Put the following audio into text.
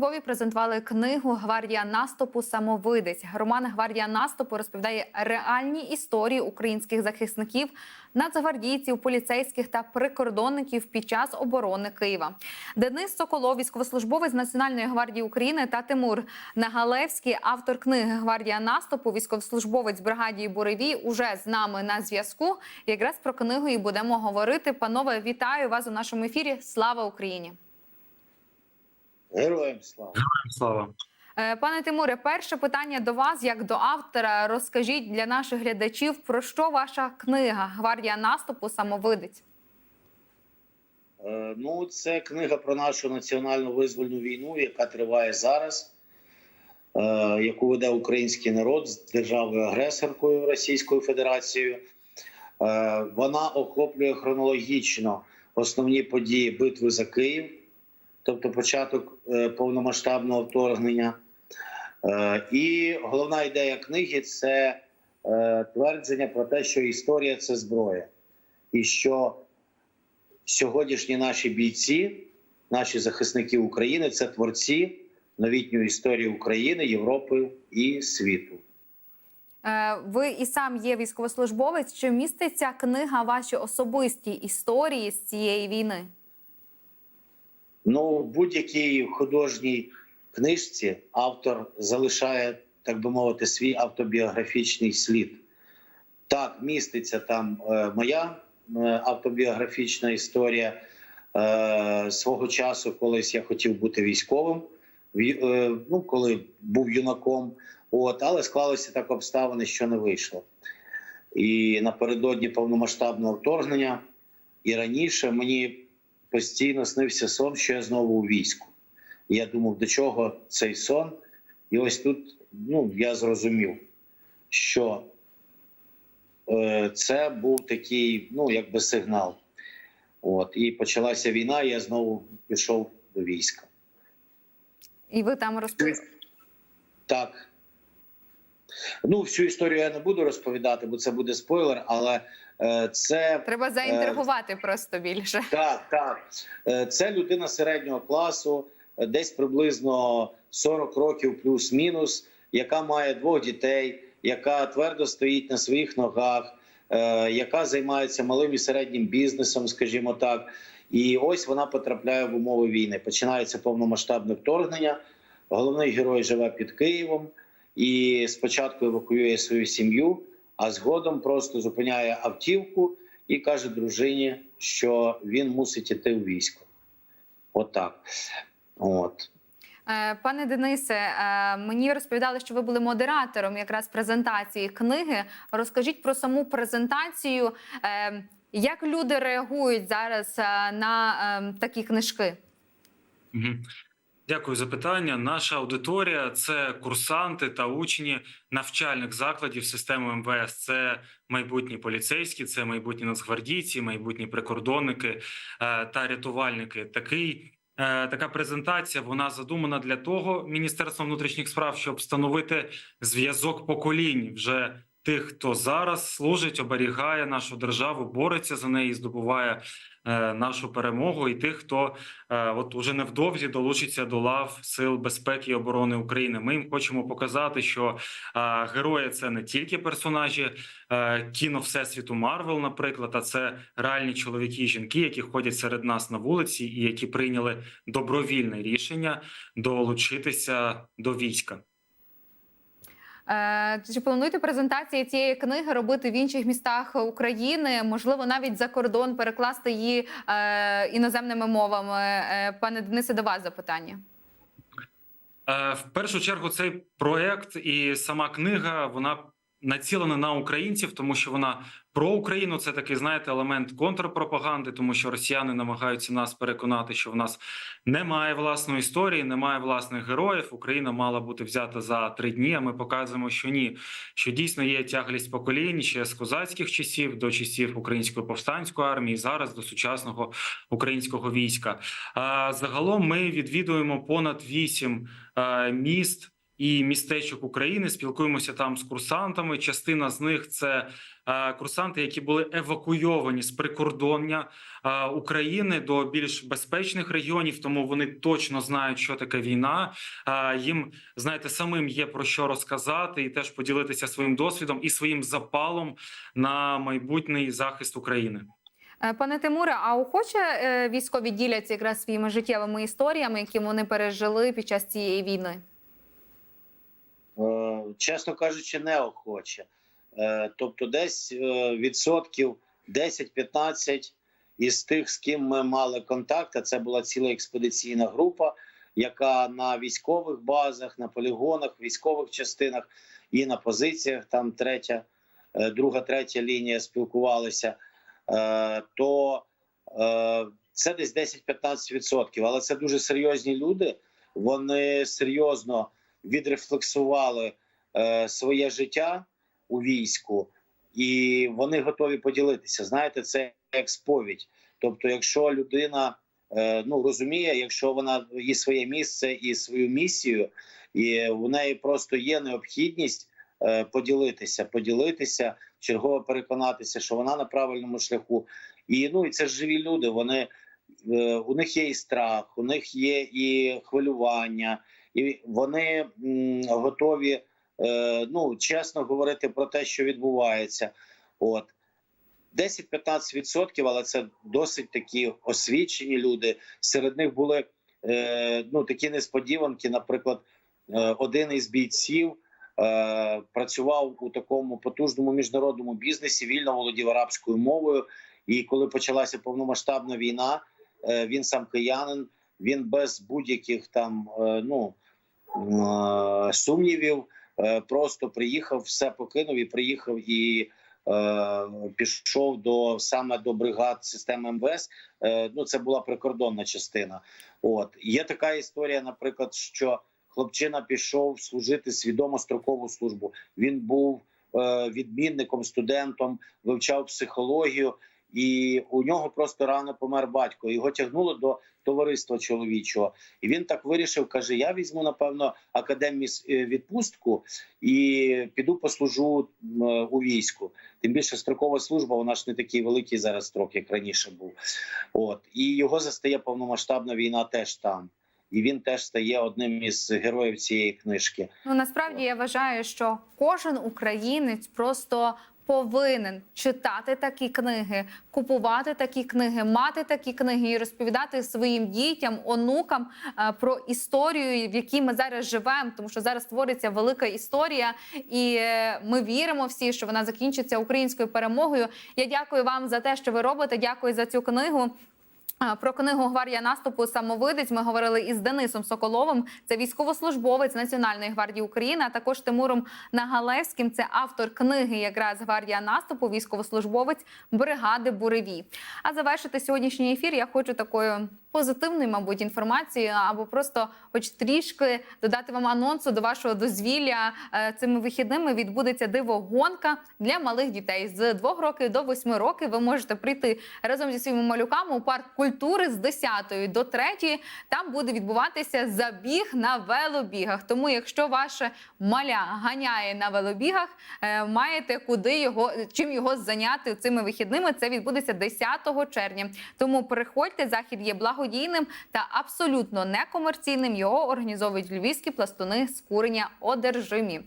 Львові презентували книгу Гвардія наступу самовидець. Роман Гвардія наступу розповідає реальні історії українських захисників, нацгвардійців, поліцейських та прикордонників під час оборони Києва. Денис Соколов, військовослужбовець Національної гвардії України та Тимур Нагалевський, автор книги Гвардія наступу, військовослужбовець бригаді Буревій, уже з нами на зв'язку. Якраз про книгу і будемо говорити. Панове, вітаю вас у нашому ефірі. Слава Україні! Героям слава. Слава. Е, Пане Тимуре, перше питання до вас, як до автора. Розкажіть для наших глядачів, про що ваша книга Гвардія наступу самовидець. Е, Ну, це книга про нашу національну визвольну війну, яка триває зараз, е, яку веде український народ з державою агресоркою Російською Федерацією. Вона охоплює хронологічно основні події битви за Київ, тобто початок е, повномасштабного вторгнення. Е, І головна ідея книги це е, твердження про те, що історія це зброя, і що сьогоднішні наші бійці, наші захисники України це творці новітньої історії України, Європи і світу. Ви і сам є військовослужбовець. Чи міститься книга ваші особисті історії з цієї війни? Ну, в будь-якій художній книжці автор залишає, так би мовити, свій автобіографічний слід. Так, міститься там е, моя е, автобіографічна історія. Е, свого часу, колись я хотів бути військовим, ві- е, ну, коли був юнаком, от, але склалися так обставини, що не вийшло. І напередодні повномасштабного вторгнення, і раніше мені постійно снився сон, що я знову у війську. І я думав, до чого цей сон? І ось тут ну, я зрозумів, що е, це був такий, ну, якби сигнал. От, і почалася війна, і я знову пішов до війська. І ви там розповіли. Так. Ну, всю історію я не буду розповідати, бо це буде спойлер, але е, це Треба заінтригувати просто більше. Так, так. Е, Це людина середнього класу, е, десь приблизно 40 років плюс-мінус, яка має двох дітей, яка твердо стоїть на своїх ногах, е, яка займається малим і середнім бізнесом, скажімо так. І ось вона потрапляє в умови війни. Починається повномасштабне вторгнення. Головний герой живе під Києвом і спочатку евакуює свою сім'ю, а згодом просто зупиняє автівку і каже дружині, що він мусить іти у військо. Отак. От. Е, Пане Денисе, е, мені розповідали, що ви були модератором якраз презентації книги. Розкажіть про саму презентацію. Е, Як люди реагують зараз на е, такі книжки? Дякую за питання. Наша аудиторія це курсанти та учні навчальних закладів системи МВС. Це майбутні поліцейські, це майбутні нацгвардійці, майбутні прикордонники е, та рятувальники. Такий е, така презентація вона задумана для того Міністерством внутрішніх справ, щоб встановити зв'язок поколінь вже тих, хто зараз служить, оберігає нашу державу, бореться за неї, здобуває е, нашу перемогу, і тих, хто е, от уже невдовзі долучиться до лав сил безпеки і оборони України. Ми їм хочемо показати, що е, герої це не тільки персонажі е, кіно всесвіту Марвел, наприклад, а це реальні чоловіки і жінки, які ходять серед нас на вулиці, і які прийняли добровільне рішення долучитися до війська. Е, Чи плануєте презентації цієї книги робити в інших містах України? Можливо, навіть за кордон перекласти її е, іноземними мовами? Е, Пане Денисе, до вас запитання. В першу чергу цей проект і сама книга вона націлена на українців, тому що вона про Україну. Це такий, знаєте, елемент контрпропаганди, тому що росіяни намагаються нас переконати, що в нас немає власної історії, немає власних героїв. Україна мала бути взята за три дні. А ми показуємо, що ні, що дійсно є тяглість поколінь ще з козацьких часів до часів української повстанської армії, зараз до сучасного українського війська. А загалом ми відвідуємо понад вісім е, міст і містечок України. Спілкуємося там з курсантами. Частина з них це курсанти, які були евакуйовані з прикордоння України до більш безпечних регіонів. Тому вони точно знають, що таке війна. Їм знаєте, самим є про що розказати і теж поділитися своїм досвідом і своїм запалом на майбутній захист України. Е, Пане Тимуре, а охоче е, військові діляться якраз своїми життєвими історіями, які вони пережили під час цієї війни? Е, чесно кажучи, неохоче. Е, Тобто, десь е, відсотків 10-15 із тих, з ким ми мали контакт, а це була ціла експедиційна група, яка на військових базах, на полігонах, військових частинах і на позиціях, там третя, е, друга, третя лінія спілкувалися. То це десь 10-15 відсотків, але це дуже серйозні люди. Вони серйозно відрефлексували своє життя у війську, і вони готові поділитися. Знаєте, це як сповідь. Тобто, якщо людина е, ну розуміє, якщо вона і своє місце, і свою місію, і в неї просто є необхідність е, поділитися, поділитися, чергово переконатися, що вона на правильному шляху. І ну і це ж живі люди. Вони е, у них є і страх, у них є і хвилювання і вони готові ну чесно говорити про те, що відбувається. От 10-15%, але це досить такі освічені люди. Серед них були е, ну такі несподіванки. Наприклад, е, один із бійців е, працював у такому потужному міжнародному бізнесі, вільно володів арабською мовою. І коли почалася повномасштабна війна, е, він сам киянин. Він без будь-яких там е, ну е, сумнівів е, просто приїхав, все покинув і приїхав і е, пішов до саме до бригад системи МВС. Е, Ну це була прикордонна частина. От є така історія, наприклад, що хлопчина пішов служити свідомо строкову службу. Він був е, відмінником, студентом, вивчав психологію. І у нього просто рано помер батько. Його тягнуло до товариства чоловічого, і він так вирішив. каже: Я візьму напевно академію відпустку і піду послужу е, у війську. Тим більше строкова служба, вона ж не такий великий зараз строк, як раніше був. От і його застає повномасштабна війна теж там. І він теж стає одним із героїв цієї книжки. Ну насправді я вважаю, що кожен українець просто повинен читати такі книги, купувати такі книги, мати такі книги і розповідати своїм дітям, онукам е, про історію, в якій ми зараз живемо, тому що зараз твориться велика історія, і е, ми віримо всі, що вона закінчиться українською перемогою. Я дякую вам за те, що ви робите. Дякую за цю книгу. Про книгу Гвардія наступу самовидець ми говорили із Денисом Соколовим. Це військовослужбовець Національної гвардії України. А також Тимуром Нагалевським. Це автор книги, якраз Гвардія наступу, військовослужбовець бригади Буреві. А завершити сьогоднішній ефір я хочу такою позитивною, мабуть, інформацією, або просто, хоч трішки додати вам анонсу до вашого дозвілля. Е, Цими вихідними відбудеться дивогонка для малих дітей з 2 років до 8 років. Ви можете прийти разом зі своїми малюками у парк культури з 10 до 3. Там буде відбуватися забіг на велобігах. Тому, якщо ваше маля ганяє на велобігах, е, маєте куди його чим його зайняти цими вихідними. Це відбудеться 10 червня. Тому приходьте, захід є благодійним та абсолютно некомерційним. Його організовують львівські пластуни з курення одержимі.